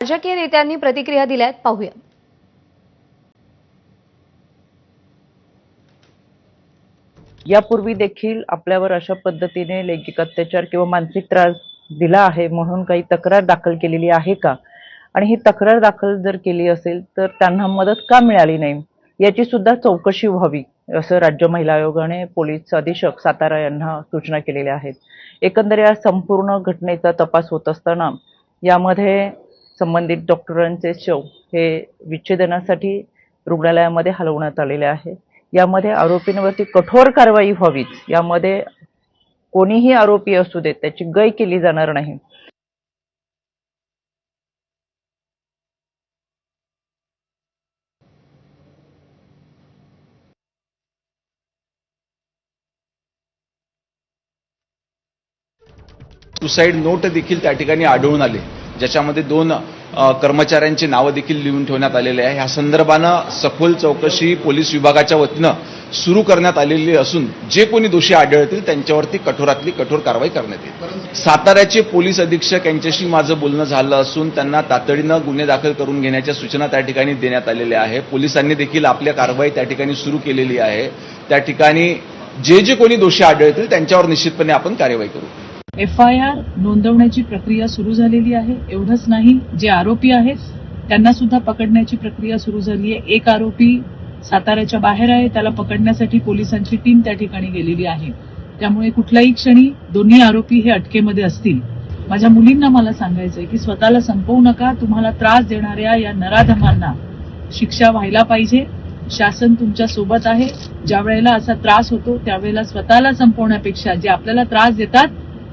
राजकीय नेत्यांनी प्रतिक्रिया दिल्यात पाहूया. यापूर्वी देखील आपल्यावर अशा पद्धतीने लैंगिक अत्याचार किंवा मानसिक त्रास दिला आहे म्हणून काही तक्रार दाखल केलेली आहे का? आणि ही तक्रार दाखल जर केली असेल तर त्यांना मदत का मिळाली नाही? याची सुद्धा चौकशी व्हावी असं राज्य महिला आयोगाने पोलीस अधीक्षक सातारा यांना सूचना केलेल्या आहेत. एकंदर या संपूर्ण घटनेचा तपास होत असताना यामध्ये संबंधित डॉक्टरांचे शव हे विच्छेदनासाठी रुग्णालयामध्ये हलवण्यात आलेले आहे. यामध्ये आरोपींवरती कठोर कारवाई व्हावीच. यामध्ये कोणीही आरोपी असू देत त्याची गय केली जाणार नाही. सुसाईड नोट देखील त्या ठिकाणी आढळून आले ज्याच्यामध्ये दोन कर्मचाऱ्यांची नावं देखील लिहून ठेवण्यात आलेले आहे. ह्या संदर्भानं सखोल चौकशी पोलीस विभागाच्या वतीनं सुरू करण्यात आलेली असून जे कोणी दोषी आढळतील त्यांच्यावरती कठोरातली कठोर कारवाई करण्यात येईल. साताऱ्याचे पोलीस अधीक्षक यांच्याशी माझं बोलणं झालं असून त्यांना तातडीनं गुन्हे दाखल करून घेण्याच्या सूचना त्या ठिकाणी देण्यात आलेल्या आहे पोलिसांनी देखील आपल्या कारवाई त्या ठिकाणी सुरू केलेली आहे. त्या ठिकाणी जे जे कोणी दोषी आढळतील त्यांच्यावर निश्चितपणे आपण कार्यवाही करू. एफ आय आर नोंदवण्याची प्रक्रिया सुरू झालेली आहे. एवढंच नाही जे आरोपी आहेत त्यांना सुद्धा पकडण्याची प्रक्रिया सुरू झाली आहे. एक आरोपी साताऱ्याच्या बाहेर आहे त्याला पकडण्यासाठी पोलिसांची टीम त्या ठिकाणी गेलेली आहे. त्यामुळे कुठल्याही क्षणी दोन्ही आरोपी हे अटकेमध्ये असतील. माझ्या मुलींना मला सांगायचंय की स्वतःला संपवू नका तुम्हाला त्रास देणाऱ्या या नराधमांना शिक्षा व्हायला पाहिजे. शासन तुमच्यासोबत आहे. ज्या वेळेला असा त्रास होतो त्यावेळेला स्वतःला संपवण्यापेक्षा जे आपल्याला त्रास देतात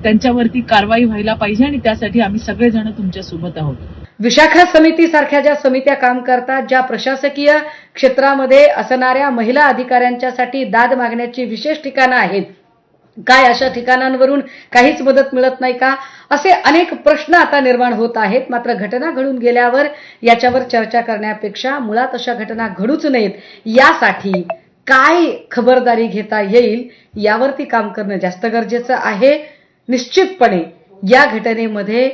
त्यांच्यावरती कारवाई व्हायला पाहिजे आणि त्यासाठी आम्ही सगळेजण तुमच्यासोबत आहोत. विशाखा समिती सारख्या ज्या समित्या काम करतात ज्या प्रशासकीय क्षेत्रामध्ये असणाऱ्या महिला अधिकाऱ्यांच्यासाठी दाद मागण्याची विशेष ठिकाणं आहेत काय अशा ठिकाणांवरून काहीच मदत मिळत नाही का? असे अनेक प्रश्न आता निर्माण होत आहेत. मात्र घटना घडून गेल्यावर याच्यावर चर्चा करण्यापेक्षा मुळात अशा घटना घडूच नयेत. यासाठी काय खबरदारी घेता येईल यावरती काम करणं जास्त गरजेचं आहे. निश्चितपणे या घटनेमध्ये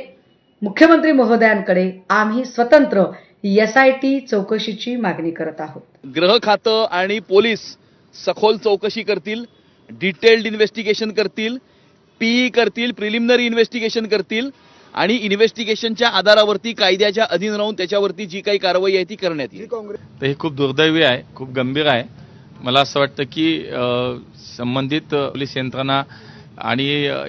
मुख्यमंत्री महोदयांकडे आम्ही स्वतंत्र एसआयटी चौकशीची मागणी करत आहोत. गृह खातं आणि पोलीस सखोल चौकशी करतील डिटेल्ड इन्व्हेस्टिगेशन करतील पीई करतील प्रिलिमिनरी इन्व्हेस्टिगेशन करतील आणि इन्व्हेस्टिगेशनच्या आधारावरती कायद्याच्या अधीन राहून त्याच्यावरती जी काही कारवाई आहे ती करण्यात येईल. तर हे खूप दुर्दैवी आहे खूप गंभीर आहे. मला असं वाटतं की संबंधित पोलीस यंत्रणा आणि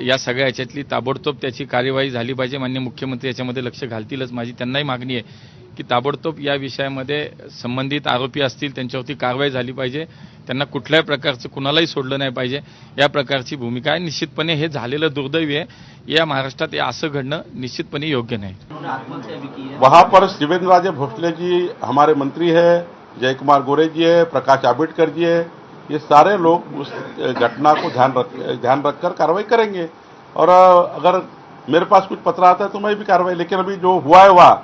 या सगळ्या याच्यातली ताबडतोब त्याची कार्यवाही झाली पाहिजे. मान्य मुख्यमंत्री याच्यामध्ये लक्ष घालतीलच. माझी त्यांनाही मागणी आहे की ताबडतोब या विषयामध्ये संबंधित आरोपी असतील त्यांच्यावरती कारवाई झाली पाहिजे. त्यांना कुठल्याही प्रकारचं कुणालाही सोडलं नाही पाहिजे. या प्रकारची भूमिका आहे. निश्चितपणे हे झालेलं दुर्दैवी आहे. या महाराष्ट्रात हे असं घडणं निश्चितपणे योग्य नाही. वहां पर शिवेंद्र राजे भोसले जी हमारे मंत्री है जयकुमार गोरेजी गोरे जी है प्रकाश आंबेडकरजी जी है ये सारे लोग उस घटना को ध्यान रख ध्यान रखकर कार्रवाई करेंगे। और अगर मेरे पास कुछ पत्र आता है तो मैं भी कार्रवाई लेकिन अभी जो हुआ है वहाँ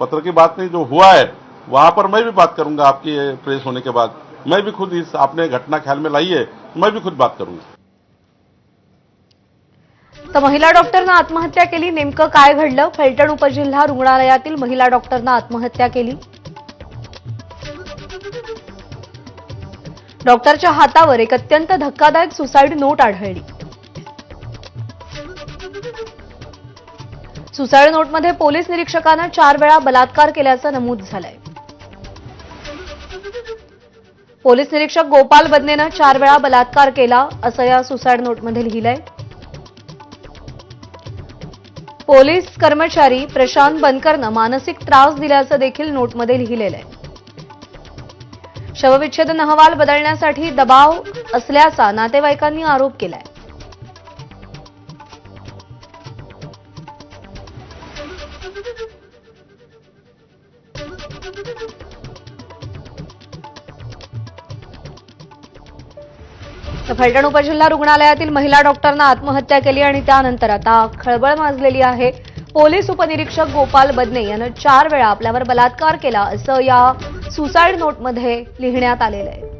पत्र की बात नहीं जो हुआ है वहाँ पर मैं भी बात करूंगा आपकी प्रेस होने के बाद। मैं भी खुद इस आपने घटना ख्याल में लाई है मैं भी खुद बात करूंगा। तर महिला डॉक्टरनं आत्महत्या केली नेमकं काय घडलं? फलटण उपजिल्हा रुग्णालयातील महिला डॉक्टरनं आत्महत्या केली. डॉक्टरच्या हातावर एक अत्यंत धक्कादायक सुसाईड नोट आढळली. सुसाईड नोटमध्ये पोलीस निरीक्षकानं चार वेळा बलात्कार केल्याचं नमूद झालंय. पोलीस निरीक्षक गोपाल बदनेनं चार वेळा बलात्कार केला असं या सुसाईड नोटमध्ये लिहिलंय. पोलीस कर्मचारी प्रशांत बनकरनं मानसिक त्रास दिल्याचं देखील नोटमध्ये लिहिलेलं आहे शवविच्छेदन अहवाल बदलण्यासाठी दबाव असल्याचा नातेवाईकांनी आरोप केलाय. फलटण उपजिल्हा रुग्णालयातील महिला डॉक्टरनं आत्महत्या केली आणि त्यानंतर आता खळबळ माजलेली आहे. पोलीस उपनिरीक्षक गोपाल बदने यानं चार वेळा आपल्यावर बलात्कार केला असं या सुसाईड नोटमध्ये लिहिण्यात आलेलं आहे.